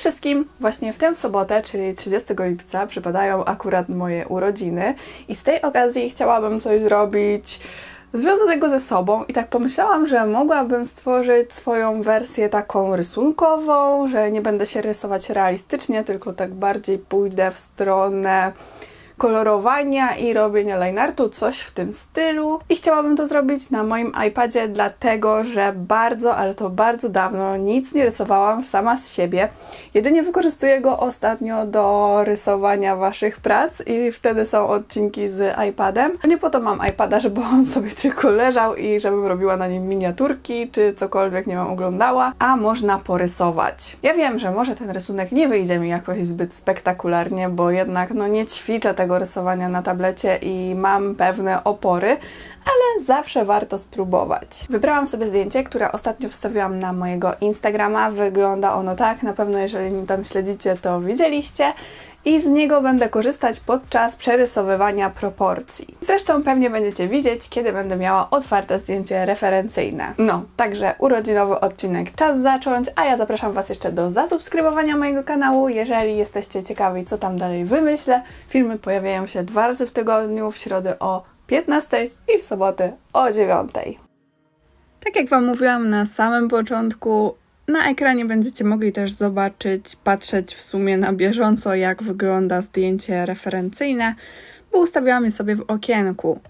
wszystkim! Właśnie w tę sobotę, czyli 30 lipca, przypadają akurat moje urodziny i z tej okazji chciałabym coś zrobić związanego ze sobą i tak pomyślałam, że mogłabym stworzyć swoją wersję taką rysunkową, że nie będę się rysować realistycznie, tylko tak bardziej pójdę w stronę kolorowania i robienia lineartu, coś w tym stylu. I chciałabym to zrobić na moim iPadzie, dlatego że bardzo, ale to bardzo dawno nic nie rysowałam sama z siebie. Jedynie wykorzystuję go ostatnio do rysowania waszych prac i wtedy są odcinki z iPadem. Nie po to mam iPada, żeby on sobie tylko leżał i żebym robiła na nim miniaturki czy cokolwiek nie mam oglądała, a można porysować. Ja wiem, że może ten rysunek nie wyjdzie mi jakoś zbyt spektakularnie, bo jednak no nie ćwiczę tego rysowania na tablecie i mam pewne opory, ale zawsze warto spróbować. Wybrałam sobie zdjęcie, które ostatnio wstawiłam na mojego Instagrama. Wygląda ono tak, na pewno jeżeli mnie tam śledzicie, to widzieliście. I z niego będę korzystać podczas przerysowywania proporcji. Zresztą pewnie będziecie widzieć, kiedy będę miała otwarte zdjęcie referencyjne. No, także urodzinowy odcinek czas zacząć, a ja zapraszam Was jeszcze do zasubskrybowania mojego kanału, jeżeli jesteście ciekawi, co tam dalej wymyślę. Filmy pojawiają się dwa razy w tygodniu, w środę o 15 i w sobotę o 9. Tak jak Wam mówiłam na samym początku, na ekranie będziecie mogli też zobaczyć, patrzeć w sumie na bieżąco, jak wygląda zdjęcie referencyjne, bo ustawiłam je sobie w okienku.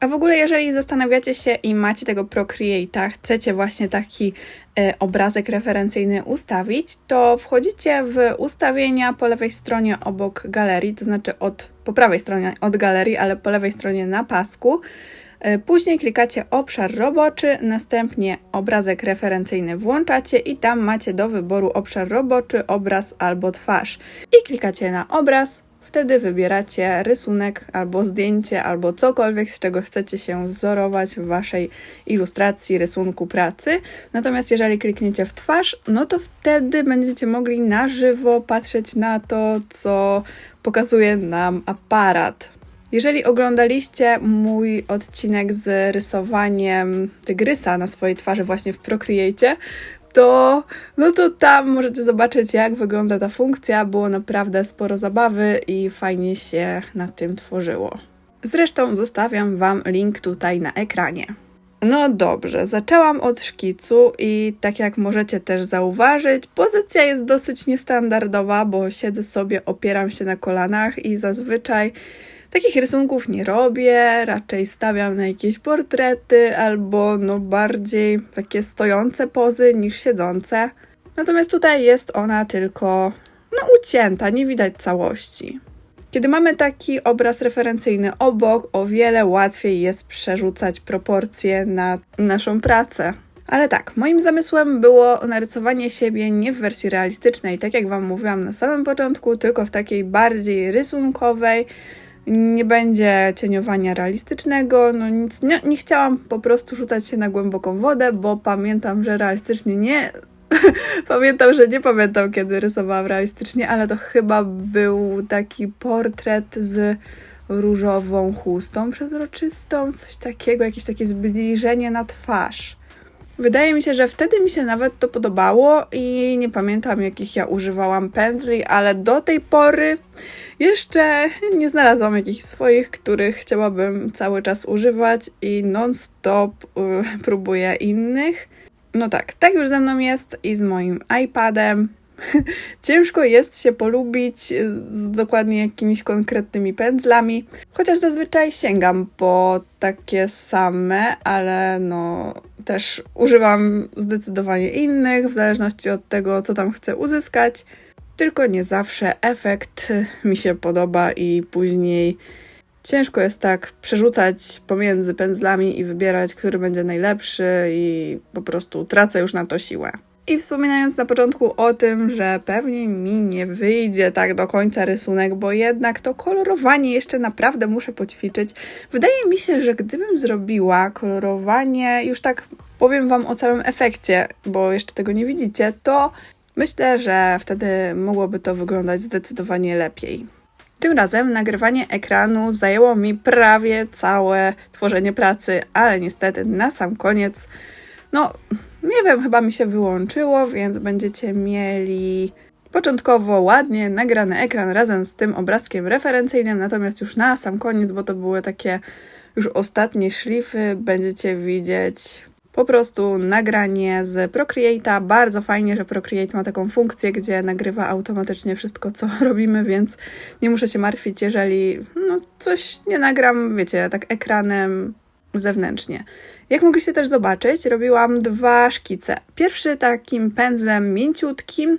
A w ogóle, jeżeli zastanawiacie się i macie tego Procreate'a, chcecie właśnie taki e, obrazek referencyjny ustawić, to wchodzicie w ustawienia po lewej stronie obok galerii, to znaczy od, po prawej stronie od galerii, ale po lewej stronie na pasku. E, Później klikacie obszar roboczy, następnie obrazek referencyjny włączacie i tam macie do wyboru obszar roboczy, obraz albo twarz. I klikacie na obraz, wtedy wybieracie rysunek albo zdjęcie, albo cokolwiek, z czego chcecie się wzorować w waszej ilustracji, rysunku pracy. Natomiast jeżeli klikniecie w twarz, no to wtedy będziecie mogli na żywo patrzeć na to, co pokazuje nam aparat. Jeżeli oglądaliście mój odcinek z rysowaniem tygrysa na swojej twarzy właśnie w Procreate, to no to tam możecie zobaczyć jak wygląda ta funkcja. Było naprawdę sporo zabawy i fajnie się na tym tworzyło. Zresztą zostawiam Wam link tutaj na ekranie. No dobrze, zaczęłam od szkicu i tak jak możecie też zauważyć, pozycja jest dosyć niestandardowa, bo siedzę sobie, opieram się na kolanach i zazwyczaj Takich rysunków nie robię, raczej stawiam na jakieś portrety albo no bardziej takie stojące pozy niż siedzące. Natomiast tutaj jest ona tylko no ucięta, nie widać całości. Kiedy mamy taki obraz referencyjny obok, o wiele łatwiej jest przerzucać proporcje na naszą pracę. Ale tak, moim zamysłem było narysowanie siebie nie w wersji realistycznej, tak jak Wam mówiłam na samym początku, tylko w takiej bardziej rysunkowej, nie będzie cieniowania realistycznego, no nic, nie, nie chciałam po prostu rzucać się na głęboką wodę, bo pamiętam, że realistycznie nie pamiętam, że nie pamiętam, kiedy rysowałam realistycznie, ale to chyba był taki portret z różową chustą przezroczystą, coś takiego, jakieś takie zbliżenie na twarz. Wydaje mi się, że wtedy mi się nawet to podobało i nie pamiętam, jakich ja używałam pędzli, ale do tej pory jeszcze nie znalazłam jakichś swoich, których chciałabym cały czas używać i non-stop y, próbuję innych. No tak, tak już ze mną jest i z moim iPadem. Ciężko jest się polubić z dokładnie jakimiś konkretnymi pędzlami, chociaż zazwyczaj sięgam po takie same, ale no też używam zdecydowanie innych w zależności od tego, co tam chcę uzyskać. Tylko nie zawsze efekt mi się podoba i później ciężko jest tak przerzucać pomiędzy pędzlami i wybierać, który będzie najlepszy, i po prostu tracę już na to siłę. I wspominając na początku o tym, że pewnie mi nie wyjdzie tak do końca rysunek, bo jednak to kolorowanie jeszcze naprawdę muszę poćwiczyć. Wydaje mi się, że gdybym zrobiła kolorowanie, już tak powiem Wam o całym efekcie, bo jeszcze tego nie widzicie, to myślę, że wtedy mogłoby to wyglądać zdecydowanie lepiej. Tym razem nagrywanie ekranu zajęło mi prawie całe tworzenie pracy, ale niestety na sam koniec No, nie wiem, chyba mi się wyłączyło, więc będziecie mieli początkowo ładnie nagrany ekran razem z tym obrazkiem referencyjnym, natomiast już na sam koniec, bo to były takie już ostatnie szlify, będziecie widzieć po prostu nagranie z Procreate'a. Bardzo fajnie, że Procreate ma taką funkcję, gdzie nagrywa automatycznie wszystko, co robimy, więc nie muszę się martwić, jeżeli no, coś nie nagram, wiecie, tak ekranem zewnętrznie. Jak mogliście też zobaczyć, robiłam dwa szkice. Pierwszy takim pędzlem mięciutkim,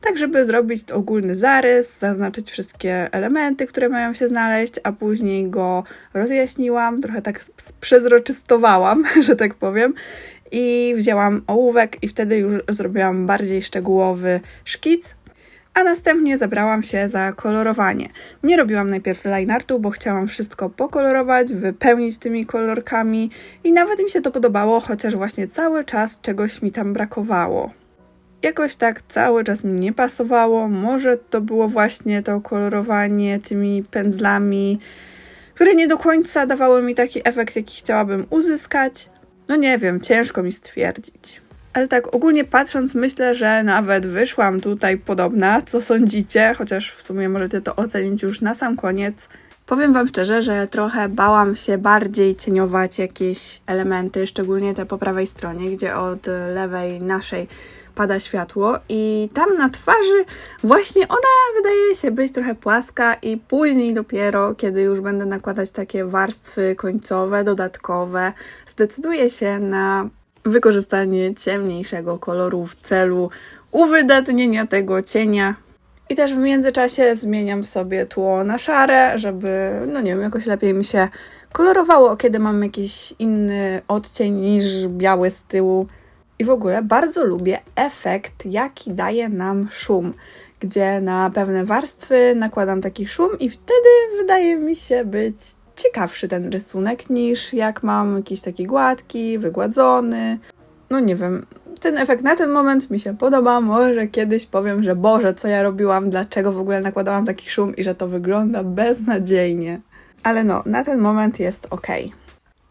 tak żeby zrobić ogólny zarys, zaznaczyć wszystkie elementy, które mają się znaleźć, a później go rozjaśniłam, trochę tak przezroczystowałam, że tak powiem. I wzięłam ołówek i wtedy już zrobiłam bardziej szczegółowy szkic, a następnie zabrałam się za kolorowanie. Nie robiłam najpierw line artu, bo chciałam wszystko pokolorować, wypełnić tymi kolorkami i nawet mi się to podobało, chociaż właśnie cały czas czegoś mi tam brakowało. Jakoś tak cały czas mi nie pasowało. Może to było właśnie to kolorowanie tymi pędzlami, które nie do końca dawały mi taki efekt, jaki chciałabym uzyskać. No nie wiem, ciężko mi stwierdzić. Ale tak ogólnie patrząc, myślę, że nawet wyszłam tutaj podobna. Co sądzicie? Chociaż w sumie możecie to ocenić już na sam koniec. Powiem Wam szczerze, że trochę bałam się bardziej cieniować jakieś elementy, szczególnie te po prawej stronie, gdzie od lewej naszej pada światło i tam na twarzy właśnie ona wydaje się być trochę płaska i później dopiero, kiedy już będę nakładać takie warstwy końcowe, dodatkowe, zdecyduję się na wykorzystanie ciemniejszego koloru w celu uwydatnienia tego cienia. I też w międzyczasie zmieniam sobie tło na szare, żeby, no nie wiem, jakoś lepiej mi się kolorowało, kiedy mam jakiś inny odcień niż biały z tyłu. I w ogóle bardzo lubię efekt, jaki daje nam szum, gdzie na pewne warstwy nakładam taki szum i wtedy wydaje mi się być ciekawszy ten rysunek niż jak mam jakiś taki gładki, wygładzony. No nie wiem, ten efekt na ten moment mi się podoba. Może kiedyś powiem, że Boże, co ja robiłam, dlaczego w ogóle nakładałam taki szum i że to wygląda beznadziejnie. Ale no, na ten moment jest ok.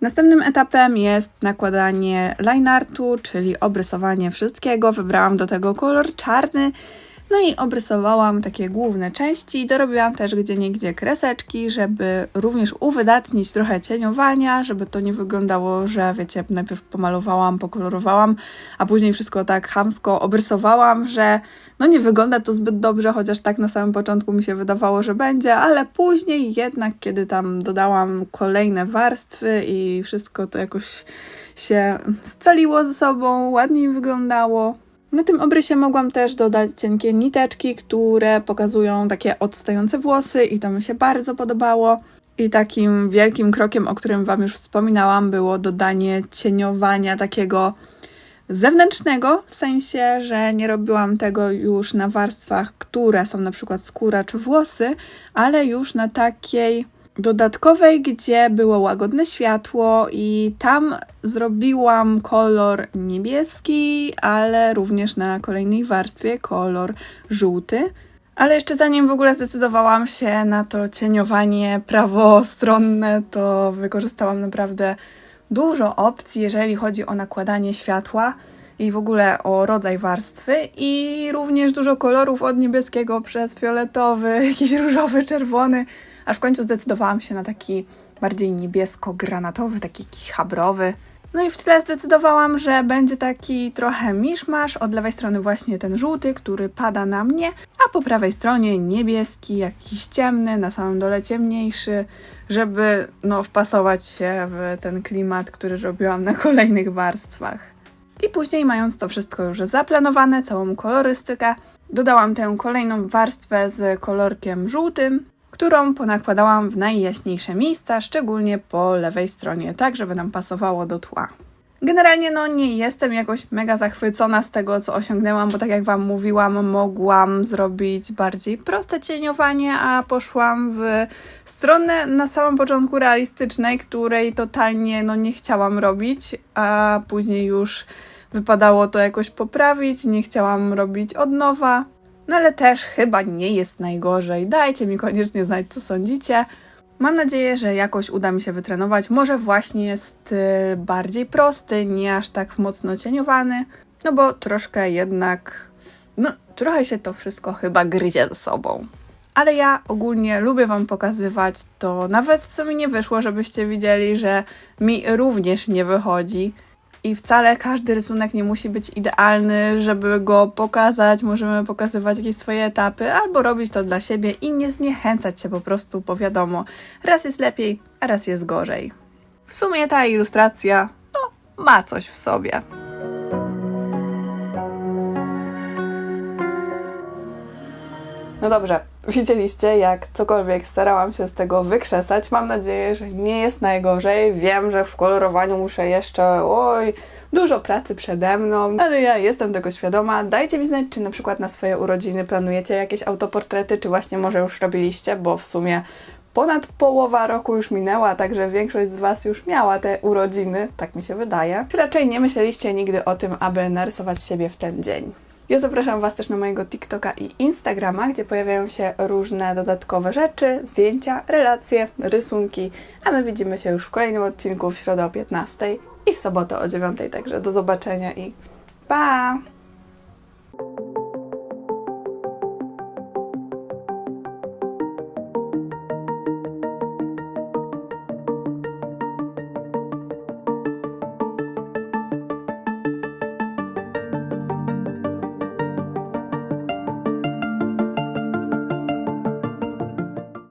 Następnym etapem jest nakładanie line artu, czyli obrysowanie wszystkiego. Wybrałam do tego kolor czarny. No i obrysowałam takie główne części. Dorobiłam też gdzie niegdzie kreseczki, żeby również uwydatnić trochę cieniowania, żeby to nie wyglądało, że wiecie, najpierw pomalowałam, pokolorowałam, a później wszystko tak chamsko obrysowałam, że no nie wygląda to zbyt dobrze, chociaż tak na samym początku mi się wydawało, że będzie, ale później jednak, kiedy tam dodałam kolejne warstwy i wszystko to jakoś się scaliło ze sobą, ładniej wyglądało. Na tym obrysie mogłam też dodać cienkie niteczki, które pokazują takie odstające włosy i to mi się bardzo podobało. I takim wielkim krokiem, o którym Wam już wspominałam, było dodanie cieniowania takiego zewnętrznego, w sensie, że nie robiłam tego już na warstwach, które są na przykład skóra czy włosy, ale już na takiej dodatkowej, gdzie było łagodne światło i tam zrobiłam kolor niebieski, ale również na kolejnej warstwie kolor żółty. Ale jeszcze zanim w ogóle zdecydowałam się na to cieniowanie prawostronne, to wykorzystałam naprawdę dużo opcji, jeżeli chodzi o nakładanie światła i w ogóle o rodzaj warstwy i również dużo kolorów od niebieskiego przez fioletowy, jakiś różowy, czerwony, aż w końcu zdecydowałam się na taki bardziej niebiesko-granatowy, taki jakiś habrowy. No i w tle zdecydowałam, że będzie taki trochę miszmasz. Od lewej strony właśnie ten żółty, który pada na mnie, a po prawej stronie niebieski, jakiś ciemny, na samym dole ciemniejszy, żeby no wpasować się w ten klimat, który robiłam na kolejnych warstwach. I później, mając to wszystko już zaplanowane, całą kolorystykę, dodałam tę kolejną warstwę z kolorkiem żółtym, którą ponakładałam w najjaśniejsze miejsca, szczególnie po lewej stronie, tak żeby nam pasowało do tła. Generalnie no nie jestem jakoś mega zachwycona z tego, co osiągnęłam, bo tak jak Wam mówiłam, mogłam zrobić bardziej proste cieniowanie, a poszłam w stronę na samym początku realistycznej, której totalnie no nie chciałam robić, a później już wypadało to jakoś poprawić, nie chciałam robić od nowa. No ale też chyba nie jest najgorzej. Dajcie mi koniecznie znać, co sądzicie. Mam nadzieję, że jakoś uda mi się wytrenować. Może właśnie styl bardziej prosty, nie aż tak mocno cieniowany, no bo troszkę jednak, no trochę się to wszystko chyba gryzie ze sobą. Ale ja ogólnie lubię Wam pokazywać to, nawet co mi nie wyszło, żebyście widzieli, że mi również nie wychodzi. I wcale każdy rysunek nie musi być idealny, żeby go pokazać. Możemy pokazywać jakieś swoje etapy, albo robić to dla siebie i nie zniechęcać się po prostu, bo wiadomo, raz jest lepiej, a raz jest gorzej. W sumie ta ilustracja, no, ma coś w sobie. No dobrze, widzieliście jak cokolwiek starałam się z tego wykrzesać. Mam nadzieję, że nie jest najgorzej. Wiem, że w kolorowaniu muszę jeszcze, oj, dużo pracy przede mną, ale ja jestem tego świadoma. Dajcie mi znać, czy na przykład na swoje urodziny planujecie jakieś autoportrety, czy właśnie może już robiliście, bo w sumie ponad połowa roku już minęła, także większość z Was już miała te urodziny, tak mi się wydaje. Czy raczej nie myśleliście nigdy o tym, aby narysować siebie w ten dzień? Ja zapraszam Was też na mojego TikToka i Instagrama, gdzie pojawiają się różne dodatkowe rzeczy, zdjęcia, relacje, rysunki, a my widzimy się już w kolejnym odcinku w środę o 15 i w sobotę o 9, także do zobaczenia i pa!